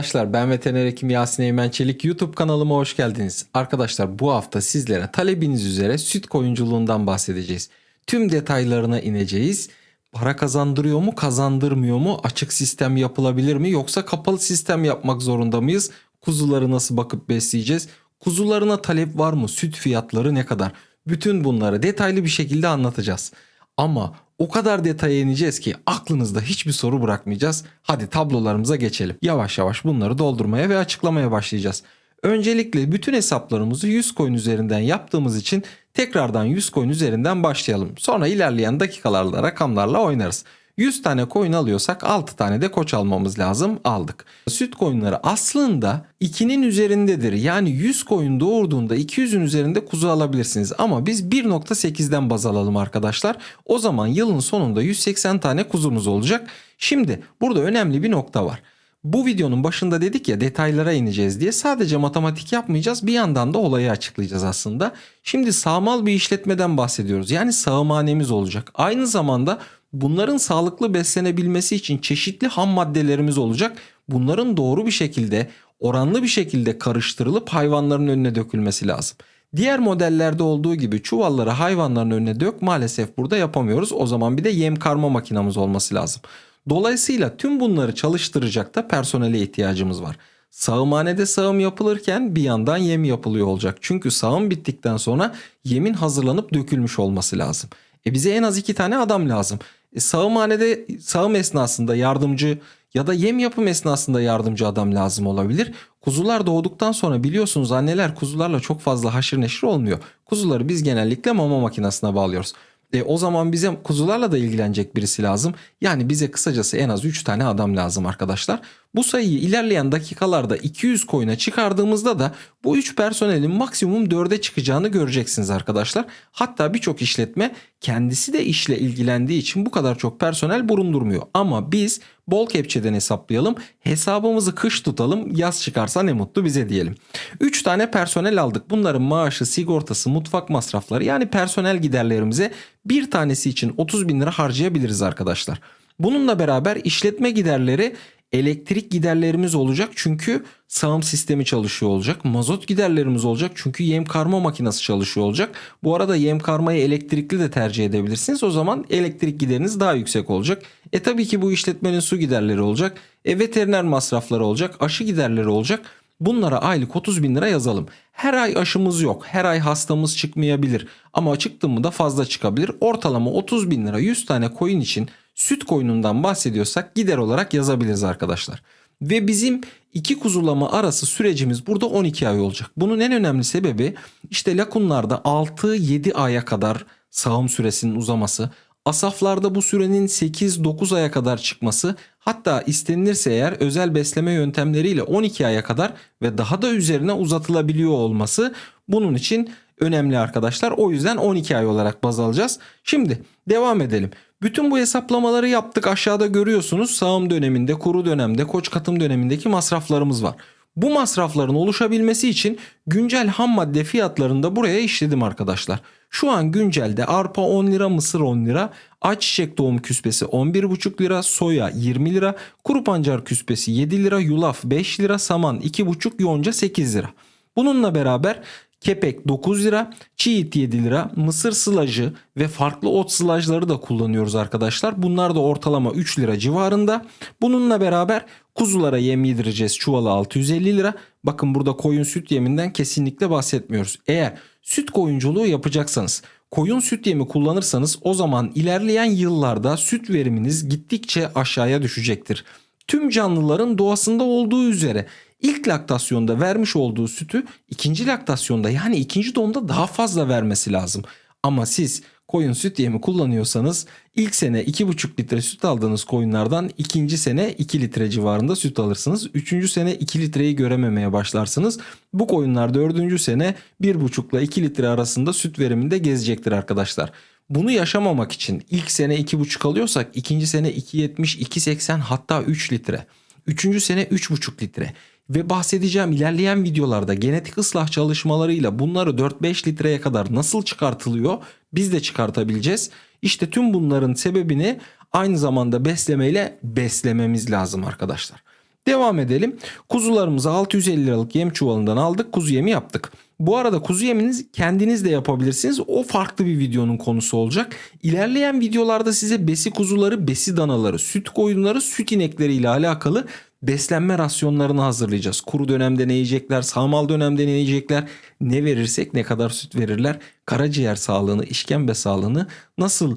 Arkadaşlar ben veteriner hekim Yasin Eymen Çelik YouTube kanalıma hoş geldiniz. Arkadaşlar bu hafta sizlere talebiniz üzere süt koyunculuğundan bahsedeceğiz. Tüm detaylarına ineceğiz. Para kazandırıyor mu kazandırmıyor mu açık sistem yapılabilir mi yoksa kapalı sistem yapmak zorunda mıyız? Kuzuları nasıl bakıp besleyeceğiz? Kuzularına talep var mı? Süt fiyatları ne kadar? Bütün bunları detaylı bir şekilde anlatacağız. Ama o kadar detaya ineceğiz ki aklınızda hiçbir soru bırakmayacağız. Hadi tablolarımıza geçelim. Yavaş yavaş bunları doldurmaya ve açıklamaya başlayacağız. Öncelikle bütün hesaplarımızı 100 coin üzerinden yaptığımız için tekrardan 100 coin üzerinden başlayalım. Sonra ilerleyen dakikalarla rakamlarla oynarız. 100 tane coin alıyorsak 6 tane de koç almamız lazım. Aldık. Süt coinleri aslında 2'nin üzerindedir. Yani 100 coin doğurduğunda 200'ün üzerinde kuzu alabilirsiniz. Ama biz 1.8'den baz alalım arkadaşlar. O zaman yılın sonunda 180 tane kuzumuz olacak. Şimdi burada önemli bir nokta var. Bu videonun başında dedik ya detaylara ineceğiz diye sadece matematik yapmayacağız bir yandan da olayı açıklayacağız aslında. Şimdi sağmal bir işletmeden bahsediyoruz yani sağımhanemiz olacak. Aynı zamanda bunların sağlıklı beslenebilmesi için çeşitli ham maddelerimiz olacak. Bunların doğru bir şekilde oranlı bir şekilde karıştırılıp hayvanların önüne dökülmesi lazım. Diğer modellerde olduğu gibi çuvalları hayvanların önüne dök maalesef burada yapamıyoruz. O zaman bir de yem karma makinamız olması lazım. Dolayısıyla tüm bunları çalıştıracak da personele ihtiyacımız var. Sağımhanede sağım yapılırken bir yandan yem yapılıyor olacak. Çünkü sağım bittikten sonra yemin hazırlanıp dökülmüş olması lazım. E bize en az iki tane adam lazım. E sağımhanede sağım esnasında yardımcı ya da yem yapım esnasında yardımcı adam lazım olabilir. Kuzular doğduktan sonra biliyorsunuz anneler kuzularla çok fazla haşır neşir olmuyor. Kuzuları biz genellikle mama makinesine bağlıyoruz. E, o zaman bize kuzularla da ilgilenecek birisi lazım. Yani bize kısacası en az 3 tane adam lazım arkadaşlar. Bu sayıyı ilerleyen dakikalarda 200 koyuna çıkardığımızda da bu 3 personelin maksimum 4'e çıkacağını göreceksiniz arkadaşlar. Hatta birçok işletme kendisi de işle ilgilendiği için bu kadar çok personel bulundurmuyor. Ama biz bol kepçeden hesaplayalım. Hesabımızı kış tutalım. Yaz çıkarsa ne mutlu bize diyelim. 3 tane personel aldık. Bunların maaşı, sigortası, mutfak masrafları yani personel giderlerimize bir tanesi için 30 bin lira harcayabiliriz arkadaşlar. Bununla beraber işletme giderleri elektrik giderlerimiz olacak çünkü sağım sistemi çalışıyor olacak. Mazot giderlerimiz olacak çünkü yem karma makinesi çalışıyor olacak. Bu arada yem karmayı elektrikli de tercih edebilirsiniz. O zaman elektrik gideriniz daha yüksek olacak. E tabii ki bu işletmenin su giderleri olacak. E veteriner masrafları olacak. Aşı giderleri olacak. Bunlara aylık 30 bin lira yazalım. Her ay aşımız yok. Her ay hastamız çıkmayabilir. Ama çıktı mı da fazla çıkabilir. Ortalama 30 bin lira 100 tane koyun için süt koyunundan bahsediyorsak gider olarak yazabiliriz arkadaşlar. Ve bizim iki kuzulama arası sürecimiz burada 12 ay olacak. Bunun en önemli sebebi işte lakunlarda 6-7 aya kadar sağım süresinin uzaması. Asaflarda bu sürenin 8-9 aya kadar çıkması hatta istenilirse eğer özel besleme yöntemleriyle 12 aya kadar ve daha da üzerine uzatılabiliyor olması bunun için önemli arkadaşlar. O yüzden 12 ay olarak baz alacağız. Şimdi devam edelim. Bütün bu hesaplamaları yaptık. Aşağıda görüyorsunuz sağım döneminde, kuru dönemde, koç katım dönemindeki masraflarımız var. Bu masrafların oluşabilmesi için güncel ham madde fiyatlarını da buraya işledim arkadaşlar. Şu an güncelde arpa 10 lira, mısır 10 lira, ayçiçek tohum küspesi 11,5 lira, soya 20 lira, kuru pancar küspesi 7 lira, yulaf 5 lira, saman 2,5, yonca 8 lira. Bununla beraber kepek 9 lira, çiğit 7 lira, mısır sılacı ve farklı ot sılajları da kullanıyoruz arkadaşlar. Bunlar da ortalama 3 lira civarında. Bununla beraber kuzulara yem yedireceğiz çuvalı 650 lira. Bakın burada koyun süt yeminden kesinlikle bahsetmiyoruz. Eğer süt koyunculuğu yapacaksanız koyun süt yemi kullanırsanız o zaman ilerleyen yıllarda süt veriminiz gittikçe aşağıya düşecektir. Tüm canlıların doğasında olduğu üzere ilk laktasyonda vermiş olduğu sütü ikinci laktasyonda yani ikinci doğumda daha fazla vermesi lazım. Ama siz koyun süt yemi kullanıyorsanız ilk sene 2,5 litre süt aldığınız koyunlardan ikinci sene 2 litre civarında süt alırsınız. Üçüncü sene 2 litreyi görememeye başlarsınız. Bu koyunlar dördüncü sene 1,5 ile 2 litre arasında süt veriminde gezecektir arkadaşlar. Bunu yaşamamak için ilk sene 2,5 alıyorsak ikinci sene 2,70, 2,80 hatta 3 litre. Üçüncü sene 3,5 litre. Ve bahsedeceğim ilerleyen videolarda genetik ıslah çalışmalarıyla bunları 4-5 litreye kadar nasıl çıkartılıyor biz de çıkartabileceğiz. İşte tüm bunların sebebini aynı zamanda beslemeyle beslememiz lazım arkadaşlar. Devam edelim. Kuzularımızı 650 liralık yem çuvalından aldık. Kuzu yemi yaptık. Bu arada kuzu yeminizi kendiniz de yapabilirsiniz. O farklı bir videonun konusu olacak. İlerleyen videolarda size besi kuzuları, besi danaları, süt koyunları, süt inekleri ile alakalı beslenme rasyonlarını hazırlayacağız. Kuru dönemde ne yiyecekler, sağmal dönemde ne yiyecekler, ne verirsek ne kadar süt verirler, karaciğer sağlığını, işkembe sağlığını nasıl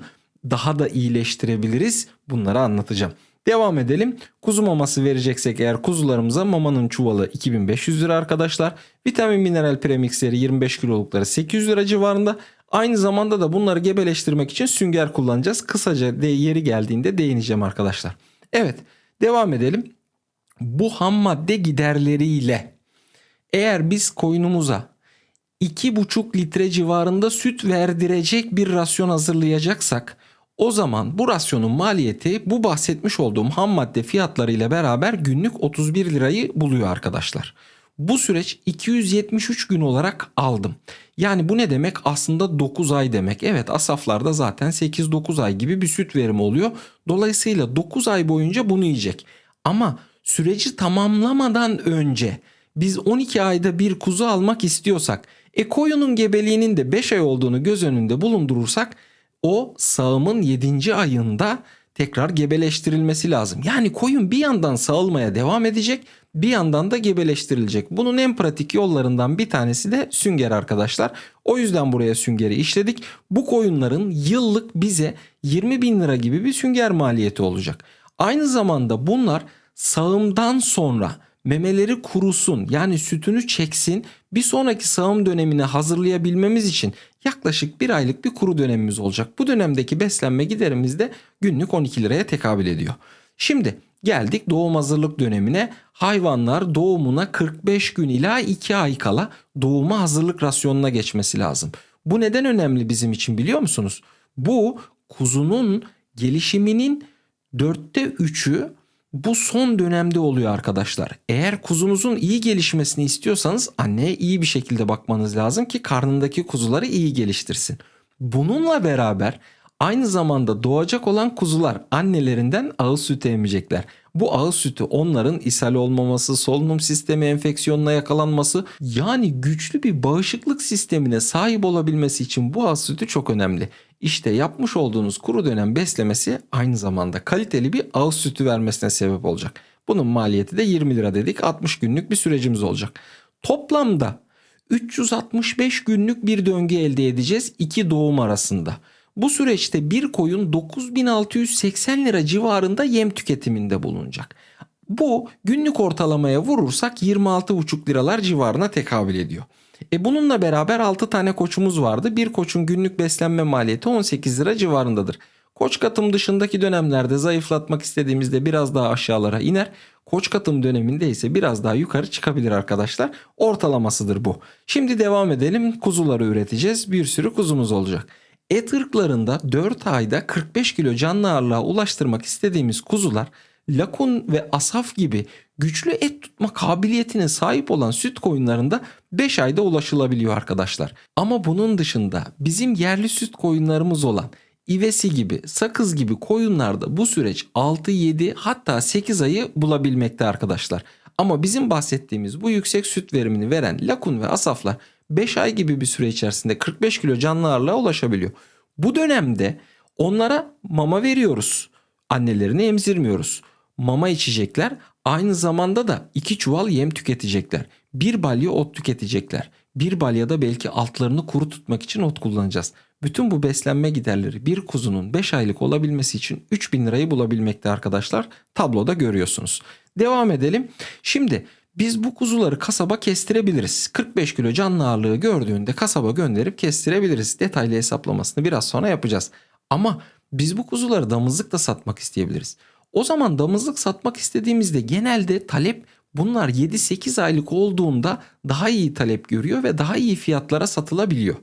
daha da iyileştirebiliriz bunları anlatacağım. Devam edelim. Kuzu maması vereceksek eğer kuzularımıza mamanın çuvalı 2500 lira arkadaşlar. Vitamin mineral premixleri 25 kilolukları 800 lira civarında. Aynı zamanda da bunları gebeleştirmek için sünger kullanacağız. Kısaca de yeri geldiğinde değineceğim arkadaşlar. Evet devam edelim. Bu ham madde giderleriyle eğer biz koyunumuza 2,5 litre civarında süt verdirecek bir rasyon hazırlayacaksak o zaman bu rasyonun maliyeti bu bahsetmiş olduğum ham madde fiyatlarıyla beraber günlük 31 lirayı buluyor arkadaşlar. Bu süreç 273 gün olarak aldım. Yani bu ne demek? Aslında 9 ay demek. Evet asaflarda zaten 8-9 ay gibi bir süt verimi oluyor. Dolayısıyla 9 ay boyunca bunu yiyecek. Ama süreci tamamlamadan önce biz 12 ayda bir kuzu almak istiyorsak e koyunun gebeliğinin de 5 ay olduğunu göz önünde bulundurursak o sağımın 7. ayında tekrar gebeleştirilmesi lazım. Yani koyun bir yandan sağılmaya devam edecek bir yandan da gebeleştirilecek. Bunun en pratik yollarından bir tanesi de sünger arkadaşlar. O yüzden buraya süngeri işledik. Bu koyunların yıllık bize 20 bin lira gibi bir sünger maliyeti olacak. Aynı zamanda bunlar sağımdan sonra memeleri kurusun yani sütünü çeksin bir sonraki sağım dönemine hazırlayabilmemiz için yaklaşık bir aylık bir kuru dönemimiz olacak. Bu dönemdeki beslenme giderimiz de günlük 12 liraya tekabül ediyor. Şimdi geldik doğum hazırlık dönemine. Hayvanlar doğumuna 45 gün ila 2 ay kala doğuma hazırlık rasyonuna geçmesi lazım. Bu neden önemli bizim için biliyor musunuz? Bu kuzunun gelişiminin dörtte üçü bu son dönemde oluyor arkadaşlar. Eğer kuzunuzun iyi gelişmesini istiyorsanız anneye iyi bir şekilde bakmanız lazım ki karnındaki kuzuları iyi geliştirsin. Bununla beraber aynı zamanda doğacak olan kuzular annelerinden ağız sütü emecekler. Bu ağız sütü onların ishal olmaması, solunum sistemi enfeksiyonuna yakalanması yani güçlü bir bağışıklık sistemine sahip olabilmesi için bu ağız sütü çok önemli. İşte yapmış olduğunuz kuru dönem beslemesi aynı zamanda kaliteli bir ağız sütü vermesine sebep olacak. Bunun maliyeti de 20 lira dedik 60 günlük bir sürecimiz olacak. Toplamda 365 günlük bir döngü elde edeceğiz iki doğum arasında. Bu süreçte bir koyun 9680 lira civarında yem tüketiminde bulunacak. Bu günlük ortalamaya vurursak 26,5 liralar civarına tekabül ediyor. E bununla beraber 6 tane koçumuz vardı. Bir koçun günlük beslenme maliyeti 18 lira civarındadır. Koç katım dışındaki dönemlerde zayıflatmak istediğimizde biraz daha aşağılara iner. Koç katım döneminde ise biraz daha yukarı çıkabilir arkadaşlar. Ortalamasıdır bu. Şimdi devam edelim. Kuzuları üreteceğiz. Bir sürü kuzumuz olacak. Et ırklarında 4 ayda 45 kilo canlı ağırlığa ulaştırmak istediğimiz kuzular lakun ve asaf gibi güçlü et tutma kabiliyetine sahip olan süt koyunlarında 5 ayda ulaşılabiliyor arkadaşlar. Ama bunun dışında bizim yerli süt koyunlarımız olan ivesi gibi, sakız gibi koyunlarda bu süreç 6, 7 hatta 8 ayı bulabilmekte arkadaşlar. Ama bizim bahsettiğimiz bu yüksek süt verimini veren lakun ve asaflar 5 ay gibi bir süre içerisinde 45 kilo canlı ağırlığa ulaşabiliyor. Bu dönemde onlara mama veriyoruz. Annelerini emzirmiyoruz. Mama içecekler. Aynı zamanda da iki çuval yem tüketecekler. Bir balya ot tüketecekler. Bir balyada belki altlarını kuru tutmak için ot kullanacağız. Bütün bu beslenme giderleri bir kuzunun 5 aylık olabilmesi için 3000 lirayı bulabilmekte arkadaşlar. Tabloda görüyorsunuz. Devam edelim. Şimdi biz bu kuzuları kasaba kestirebiliriz. 45 kilo canlı ağırlığı gördüğünde kasaba gönderip kestirebiliriz. Detaylı hesaplamasını biraz sonra yapacağız. Ama biz bu kuzuları damızlıkla satmak isteyebiliriz. O zaman damızlık satmak istediğimizde genelde talep bunlar 7-8 aylık olduğunda daha iyi talep görüyor ve daha iyi fiyatlara satılabiliyor.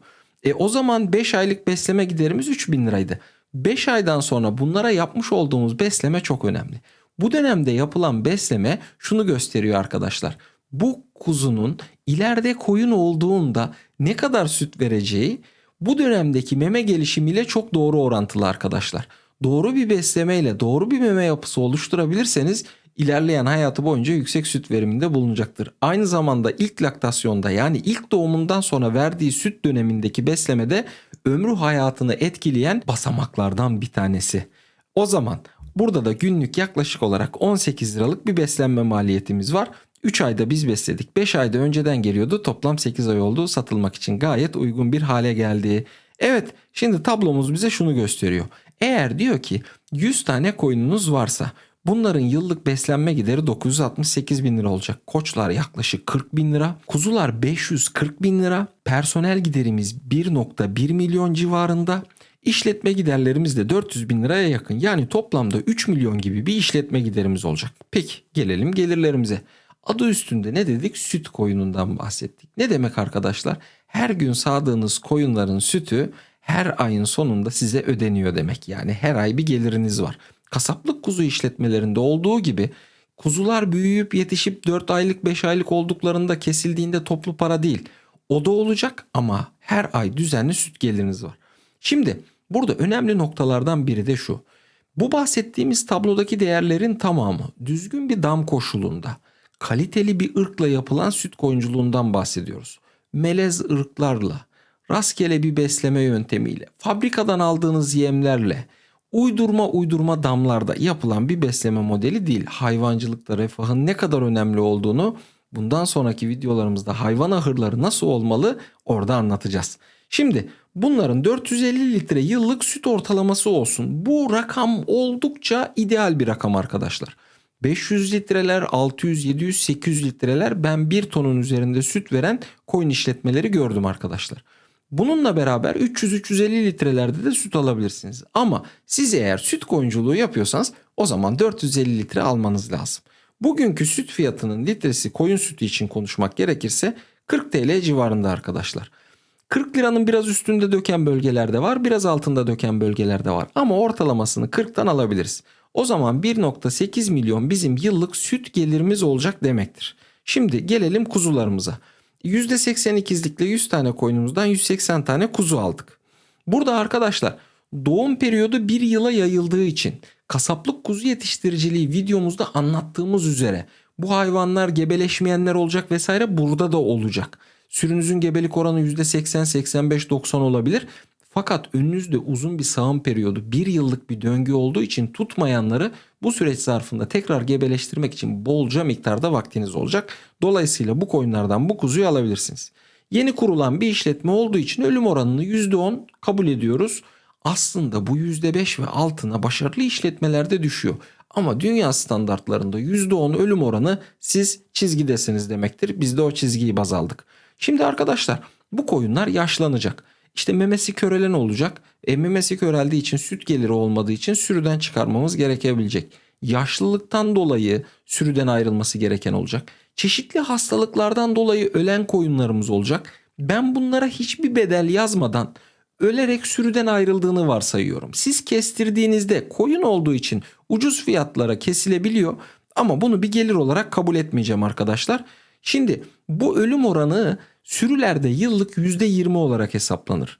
E o zaman 5 aylık besleme giderimiz 3000 liraydı. 5 aydan sonra bunlara yapmış olduğumuz besleme çok önemli. Bu dönemde yapılan besleme şunu gösteriyor arkadaşlar. Bu kuzunun ileride koyun olduğunda ne kadar süt vereceği bu dönemdeki meme gelişimiyle çok doğru orantılı arkadaşlar. Doğru bir beslemeyle doğru bir meme yapısı oluşturabilirseniz ilerleyen hayatı boyunca yüksek süt veriminde bulunacaktır. Aynı zamanda ilk laktasyonda yani ilk doğumundan sonra verdiği süt dönemindeki beslemede ömrü hayatını etkileyen basamaklardan bir tanesi. O zaman burada da günlük yaklaşık olarak 18 liralık bir beslenme maliyetimiz var. 3 ayda biz besledik. 5 ayda önceden geliyordu. Toplam 8 ay oldu. Satılmak için gayet uygun bir hale geldi. Evet şimdi tablomuz bize şunu gösteriyor. Eğer diyor ki 100 tane koyununuz varsa bunların yıllık beslenme gideri 968 bin lira olacak. Koçlar yaklaşık 40 bin lira. Kuzular 540 bin lira. Personel giderimiz 1.1 milyon civarında. İşletme giderlerimiz de 400 bin liraya yakın. Yani toplamda 3 milyon gibi bir işletme giderimiz olacak. Peki gelelim gelirlerimize. Adı üstünde ne dedik? Süt koyunundan bahsettik. Ne demek arkadaşlar? Her gün sağdığınız koyunların sütü her ayın sonunda size ödeniyor demek. Yani her ay bir geliriniz var. Kasaplık kuzu işletmelerinde olduğu gibi kuzular büyüyüp yetişip 4 aylık 5 aylık olduklarında kesildiğinde toplu para değil. O da olacak ama her ay düzenli süt geliriniz var. Şimdi burada önemli noktalardan biri de şu. Bu bahsettiğimiz tablodaki değerlerin tamamı düzgün bir dam koşulunda kaliteli bir ırkla yapılan süt koyunculuğundan bahsediyoruz. Melez ırklarla, rastgele bir besleme yöntemiyle, fabrikadan aldığınız yemlerle, uydurma uydurma damlarda yapılan bir besleme modeli değil. Hayvancılıkta refahın ne kadar önemli olduğunu bundan sonraki videolarımızda hayvan ahırları nasıl olmalı orada anlatacağız. Şimdi bunların 450 litre yıllık süt ortalaması olsun. Bu rakam oldukça ideal bir rakam arkadaşlar. 500 litreler, 600, 700, 800 litreler ben 1 tonun üzerinde süt veren koyun işletmeleri gördüm arkadaşlar. Bununla beraber 300-350 litrelerde de süt alabilirsiniz. Ama siz eğer süt koyunculuğu yapıyorsanız o zaman 450 litre almanız lazım. Bugünkü süt fiyatının litresi koyun sütü için konuşmak gerekirse 40 TL civarında arkadaşlar. 40 liranın biraz üstünde döken bölgelerde var, biraz altında döken bölgelerde var. Ama ortalamasını 40'tan alabiliriz. O zaman 1.8 milyon bizim yıllık süt gelirimiz olacak demektir. Şimdi gelelim kuzularımıza. %82'likle 100 tane koyunumuzdan 180 tane kuzu aldık. Burada arkadaşlar doğum periyodu bir yıla yayıldığı için kasaplık kuzu yetiştiriciliği videomuzda anlattığımız üzere bu hayvanlar gebeleşmeyenler olacak vesaire burada da olacak. Sürünüzün gebelik oranı %80, 85, 90 olabilir. Fakat önünüzde uzun bir sağım periyodu, bir yıllık bir döngü olduğu için tutmayanları bu süreç zarfında tekrar gebeleştirmek için bolca miktarda vaktiniz olacak. Dolayısıyla bu koyunlardan bu kuzuyu alabilirsiniz. Yeni kurulan bir işletme olduğu için ölüm oranını %10 kabul ediyoruz. Aslında bu %5 ve altına başarılı işletmelerde düşüyor. Ama dünya standartlarında %10 ölüm oranı siz çizgidesiniz demektir. Biz de o çizgiyi baz aldık. Şimdi arkadaşlar bu koyunlar yaşlanacak. İşte memesi körelen olacak. E, memesi köreldiği için süt geliri olmadığı için sürüden çıkarmamız gerekebilecek. Yaşlılıktan dolayı sürüden ayrılması gereken olacak. Çeşitli hastalıklardan dolayı ölen koyunlarımız olacak. Ben bunlara hiçbir bedel yazmadan ölerek sürüden ayrıldığını varsayıyorum. Siz kestirdiğinizde koyun olduğu için ucuz fiyatlara kesilebiliyor ama bunu bir gelir olarak kabul etmeyeceğim arkadaşlar. Şimdi bu ölüm oranı sürülerde yıllık %20 olarak hesaplanır.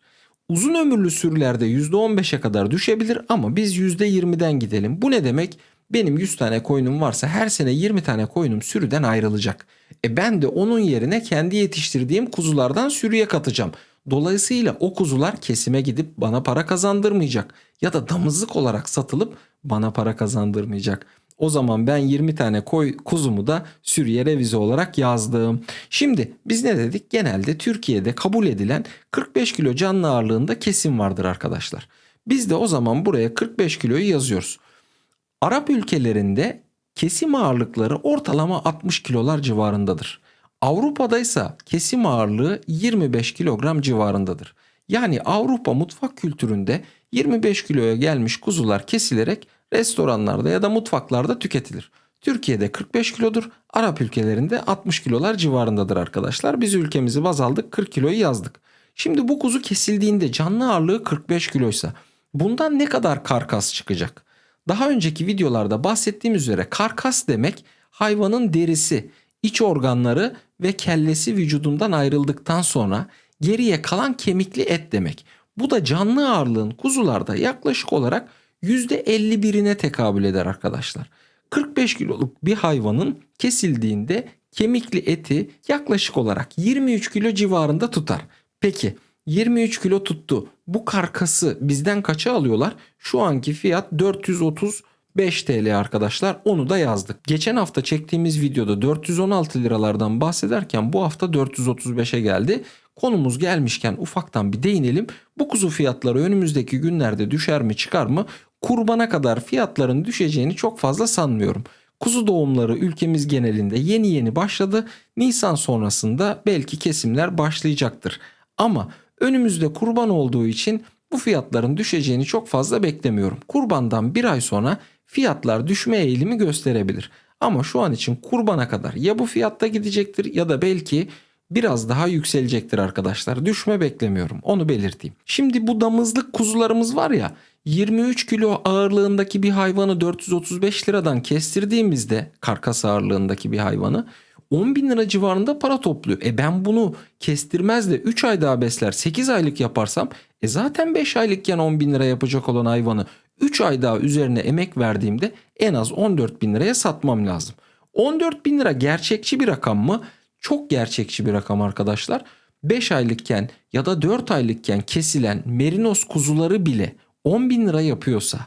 Uzun ömürlü sürülerde %15'e kadar düşebilir ama biz %20'den gidelim. Bu ne demek? Benim 100 tane koyunum varsa her sene 20 tane koyunum sürüden ayrılacak. E ben de onun yerine kendi yetiştirdiğim kuzulardan sürüye katacağım. Dolayısıyla o kuzular kesime gidip bana para kazandırmayacak ya da damızlık olarak satılıp bana para kazandırmayacak. O zaman ben 20 tane koy kuzumu da sürüye revize olarak yazdım. Şimdi biz ne dedik? Genelde Türkiye'de kabul edilen 45 kilo canlı ağırlığında kesim vardır arkadaşlar. Biz de o zaman buraya 45 kiloyu yazıyoruz. Arap ülkelerinde kesim ağırlıkları ortalama 60 kilolar civarındadır. Avrupa'da ise kesim ağırlığı 25 kilogram civarındadır. Yani Avrupa mutfak kültüründe 25 kiloya gelmiş kuzular kesilerek restoranlarda ya da mutfaklarda tüketilir. Türkiye'de 45 kilodur, Arap ülkelerinde 60 kilolar civarındadır arkadaşlar. Biz ülkemizi baz aldık 40 kiloyu yazdık. Şimdi bu kuzu kesildiğinde canlı ağırlığı 45 kiloysa bundan ne kadar karkas çıkacak? Daha önceki videolarda bahsettiğim üzere karkas demek hayvanın derisi, iç organları ve kellesi vücudundan ayrıldıktan sonra geriye kalan kemikli et demek. Bu da canlı ağırlığın kuzularda yaklaşık olarak %51'ine tekabül eder arkadaşlar. 45 kiloluk bir hayvanın kesildiğinde kemikli eti yaklaşık olarak 23 kilo civarında tutar. Peki 23 kilo tuttu. Bu karkası bizden kaça alıyorlar? Şu anki fiyat 435 TL arkadaşlar. Onu da yazdık. Geçen hafta çektiğimiz videoda 416 liralardan bahsederken bu hafta 435'e geldi. Konumuz gelmişken ufaktan bir değinelim. Bu kuzu fiyatları önümüzdeki günlerde düşer mi çıkar mı? Kurbana kadar fiyatların düşeceğini çok fazla sanmıyorum. Kuzu doğumları ülkemiz genelinde yeni yeni başladı. Nisan sonrasında belki kesimler başlayacaktır. Ama önümüzde kurban olduğu için bu fiyatların düşeceğini çok fazla beklemiyorum. Kurbandan bir ay sonra fiyatlar düşme eğilimi gösterebilir. Ama şu an için kurbana kadar ya bu fiyatta gidecektir ya da belki biraz daha yükselecektir arkadaşlar. Düşme beklemiyorum onu belirteyim. Şimdi bu damızlık kuzularımız var ya 23 kilo ağırlığındaki bir hayvanı 435 liradan kestirdiğimizde karkas ağırlığındaki bir hayvanı 10 bin lira civarında para topluyor. E ben bunu kestirmez de 3 ay daha besler 8 aylık yaparsam e zaten 5 aylıkken 10 bin lira yapacak olan hayvanı 3 ay daha üzerine emek verdiğimde en az 14 bin liraya satmam lazım. 14 bin lira gerçekçi bir rakam mı? Çok gerçekçi bir rakam arkadaşlar. 5 aylıkken ya da 4 aylıkken kesilen merinos kuzuları bile 10 bin lira yapıyorsa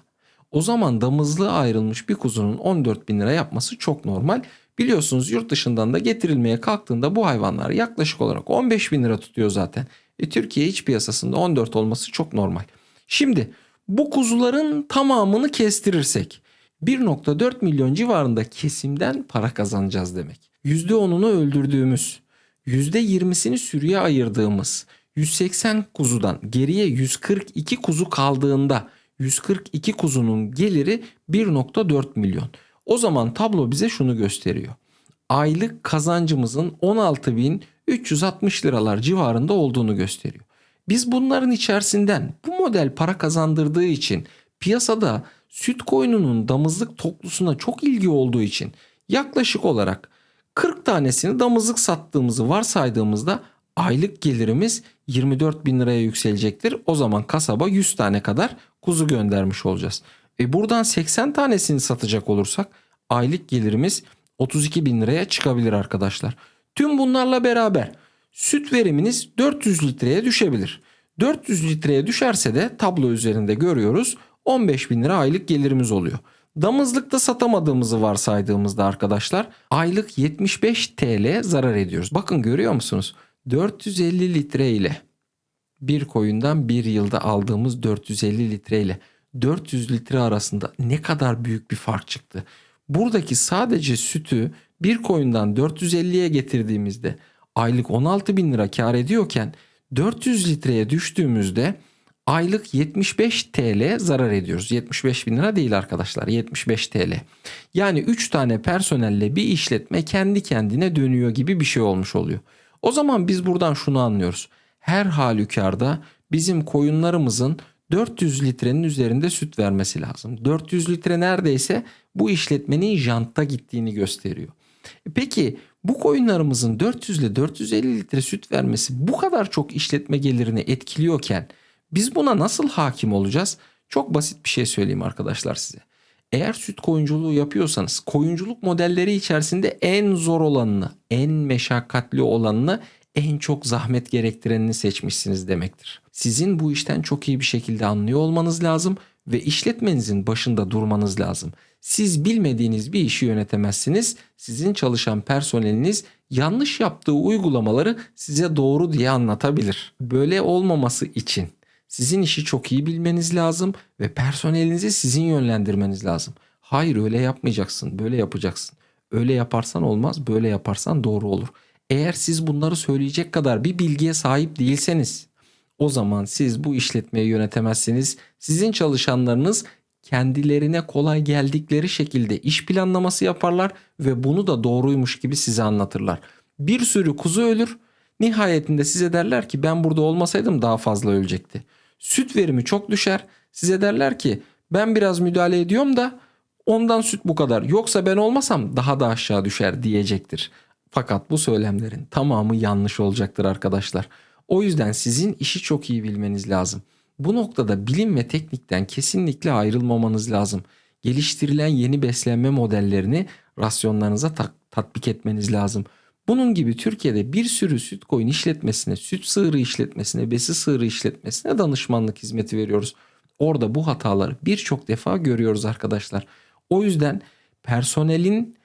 o zaman damızlığa ayrılmış bir kuzunun 14 bin lira yapması çok normal. Biliyorsunuz yurt dışından da getirilmeye kalktığında bu hayvanlar yaklaşık olarak 15 bin lira tutuyor zaten. E, Türkiye iç piyasasında 14 olması çok normal. Şimdi bu kuzuların tamamını kestirirsek 1.4 milyon civarında kesimden para kazanacağız demek. %10'unu öldürdüğümüz, %20'sini sürüye ayırdığımız 180 kuzudan geriye 142 kuzu kaldığında 142 kuzunun geliri 1.4 milyon. O zaman tablo bize şunu gösteriyor. Aylık kazancımızın 16.360 liralar civarında olduğunu gösteriyor. Biz bunların içerisinden bu model para kazandırdığı için piyasada süt koyununun damızlık toklusuna çok ilgi olduğu için yaklaşık olarak 40 tanesini damızlık sattığımızı varsaydığımızda aylık gelirimiz 24 bin liraya yükselecektir. O zaman kasaba 100 tane kadar kuzu göndermiş olacağız. E buradan 80 tanesini satacak olursak aylık gelirimiz 32 bin liraya çıkabilir arkadaşlar. Tüm bunlarla beraber süt veriminiz 400 litreye düşebilir. 400 litreye düşerse de tablo üzerinde görüyoruz 15 bin lira aylık gelirimiz oluyor. Damızlıkta satamadığımızı varsaydığımızda arkadaşlar aylık 75 TL zarar ediyoruz. Bakın görüyor musunuz? 450 litre ile bir koyundan bir yılda aldığımız 450 litre ile 400 litre arasında ne kadar büyük bir fark çıktı. Buradaki sadece sütü bir koyundan 450'ye getirdiğimizde aylık 16 bin lira kar ediyorken 400 litreye düştüğümüzde aylık 75 TL zarar ediyoruz. 75 bin lira değil arkadaşlar 75 TL. Yani 3 tane personelle bir işletme kendi kendine dönüyor gibi bir şey olmuş oluyor. O zaman biz buradan şunu anlıyoruz. Her halükarda bizim koyunlarımızın 400 litrenin üzerinde süt vermesi lazım. 400 litre neredeyse bu işletmenin jantta gittiğini gösteriyor. E Peki bu koyunlarımızın 400 ile 450 litre süt vermesi bu kadar çok işletme gelirini etkiliyorken biz buna nasıl hakim olacağız? Çok basit bir şey söyleyeyim arkadaşlar size. Eğer süt koyunculuğu yapıyorsanız koyunculuk modelleri içerisinde en zor olanını, en meşakkatli olanını, en çok zahmet gerektirenini seçmişsiniz demektir. Sizin bu işten çok iyi bir şekilde anlıyor olmanız lazım ve işletmenizin başında durmanız lazım. Siz bilmediğiniz bir işi yönetemezsiniz. Sizin çalışan personeliniz yanlış yaptığı uygulamaları size doğru diye anlatabilir. Böyle olmaması için sizin işi çok iyi bilmeniz lazım ve personelinizi sizin yönlendirmeniz lazım. Hayır öyle yapmayacaksın, böyle yapacaksın. Öyle yaparsan olmaz, böyle yaparsan doğru olur. Eğer siz bunları söyleyecek kadar bir bilgiye sahip değilseniz o zaman siz bu işletmeyi yönetemezsiniz. Sizin çalışanlarınız kendilerine kolay geldikleri şekilde iş planlaması yaparlar ve bunu da doğruymuş gibi size anlatırlar. Bir sürü kuzu ölür. Nihayetinde size derler ki ben burada olmasaydım daha fazla ölecekti. Süt verimi çok düşer. Size derler ki ben biraz müdahale ediyorum da ondan süt bu kadar. Yoksa ben olmasam daha da aşağı düşer diyecektir. Fakat bu söylemlerin tamamı yanlış olacaktır arkadaşlar. O yüzden sizin işi çok iyi bilmeniz lazım. Bu noktada bilim ve teknikten kesinlikle ayrılmamanız lazım. geliştirilen yeni beslenme modellerini rasyonlarınıza tatbik etmeniz lazım. Bunun gibi Türkiye'de bir sürü süt koyun işletmesine, süt sığırı işletmesine, besi sığırı işletmesine danışmanlık hizmeti veriyoruz. Orada bu hataları birçok defa görüyoruz arkadaşlar. O yüzden personelin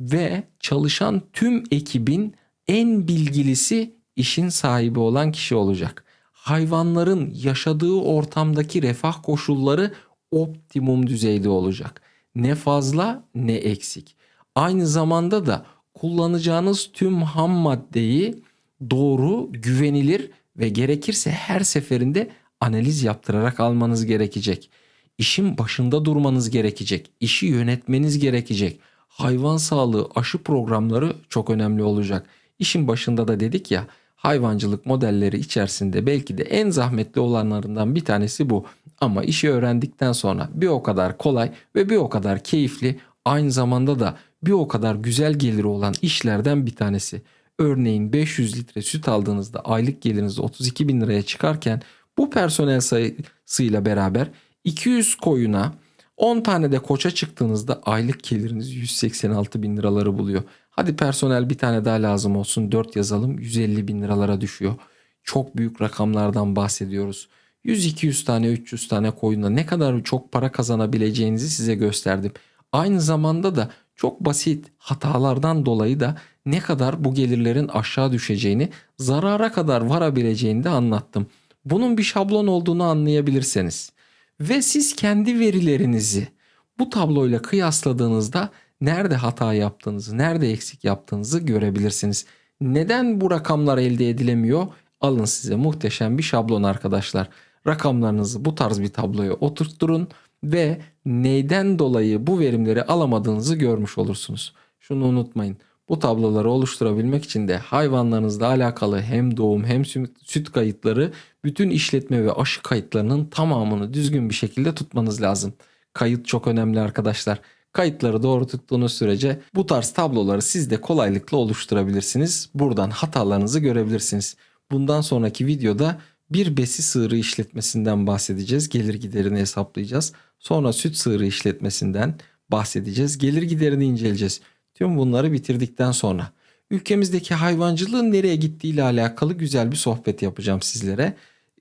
ve çalışan tüm ekibin en bilgilisi işin sahibi olan kişi olacak. Hayvanların yaşadığı ortamdaki refah koşulları optimum düzeyde olacak. Ne fazla ne eksik. Aynı zamanda da kullanacağınız tüm ham maddeyi doğru, güvenilir ve gerekirse her seferinde analiz yaptırarak almanız gerekecek. İşin başında durmanız gerekecek. İşi yönetmeniz gerekecek. Hayvan sağlığı aşı programları çok önemli olacak. İşin başında da dedik ya hayvancılık modelleri içerisinde belki de en zahmetli olanlarından bir tanesi bu. Ama işi öğrendikten sonra bir o kadar kolay ve bir o kadar keyifli aynı zamanda da bir o kadar güzel geliri olan işlerden bir tanesi. Örneğin 500 litre süt aldığınızda aylık geliriniz 32 bin liraya çıkarken bu personel sayısıyla beraber 200 koyuna 10 tane de koça çıktığınızda aylık geliriniz 186 bin liraları buluyor. Hadi personel bir tane daha lazım olsun 4 yazalım 150 bin liralara düşüyor. Çok büyük rakamlardan bahsediyoruz. 100-200 tane 300 tane koyunla ne kadar çok para kazanabileceğinizi size gösterdim. Aynı zamanda da çok basit hatalardan dolayı da ne kadar bu gelirlerin aşağı düşeceğini, zarara kadar varabileceğini de anlattım. Bunun bir şablon olduğunu anlayabilirseniz ve siz kendi verilerinizi bu tabloyla kıyasladığınızda nerede hata yaptığınızı, nerede eksik yaptığınızı görebilirsiniz. Neden bu rakamlar elde edilemiyor? Alın size muhteşem bir şablon arkadaşlar. Rakamlarınızı bu tarz bir tabloya oturtturun ve neyden dolayı bu verimleri alamadığınızı görmüş olursunuz. Şunu unutmayın. Bu tabloları oluşturabilmek için de hayvanlarınızla alakalı hem doğum hem sü- süt kayıtları bütün işletme ve aşı kayıtlarının tamamını düzgün bir şekilde tutmanız lazım. Kayıt çok önemli arkadaşlar. Kayıtları doğru tuttuğunuz sürece bu tarz tabloları siz de kolaylıkla oluşturabilirsiniz. Buradan hatalarınızı görebilirsiniz. Bundan sonraki videoda bir besi sığırı işletmesinden bahsedeceğiz. Gelir giderini hesaplayacağız. Sonra süt sığırı işletmesinden bahsedeceğiz. Gelir giderini inceleyeceğiz. Tüm bunları bitirdikten sonra ülkemizdeki hayvancılığın nereye gittiği ile alakalı güzel bir sohbet yapacağım sizlere.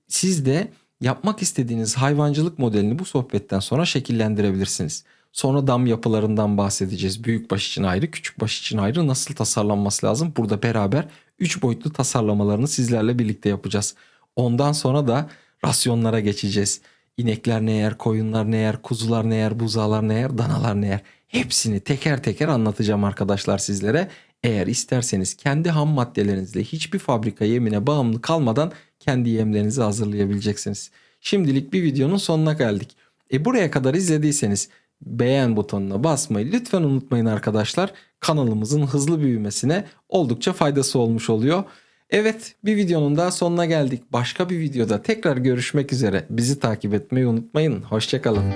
Siz de yapmak istediğiniz hayvancılık modelini bu sohbetten sonra şekillendirebilirsiniz. Sonra dam yapılarından bahsedeceğiz. Büyük baş için ayrı, küçük baş için ayrı nasıl tasarlanması lazım? Burada beraber 3 boyutlu tasarlamalarını sizlerle birlikte yapacağız. Ondan sonra da rasyonlara geçeceğiz. İnekler ne yer, koyunlar ne yer, kuzular ne yer, buzağlar ne yer, danalar ne yer. Hepsini teker teker anlatacağım arkadaşlar sizlere. Eğer isterseniz kendi ham maddelerinizle hiçbir fabrika yemine bağımlı kalmadan kendi yemlerinizi hazırlayabileceksiniz. Şimdilik bir videonun sonuna geldik. E buraya kadar izlediyseniz beğen butonuna basmayı lütfen unutmayın arkadaşlar. Kanalımızın hızlı büyümesine oldukça faydası olmuş oluyor. Evet bir videonun daha sonuna geldik. Başka bir videoda tekrar görüşmek üzere. Bizi takip etmeyi unutmayın. Hoşçakalın.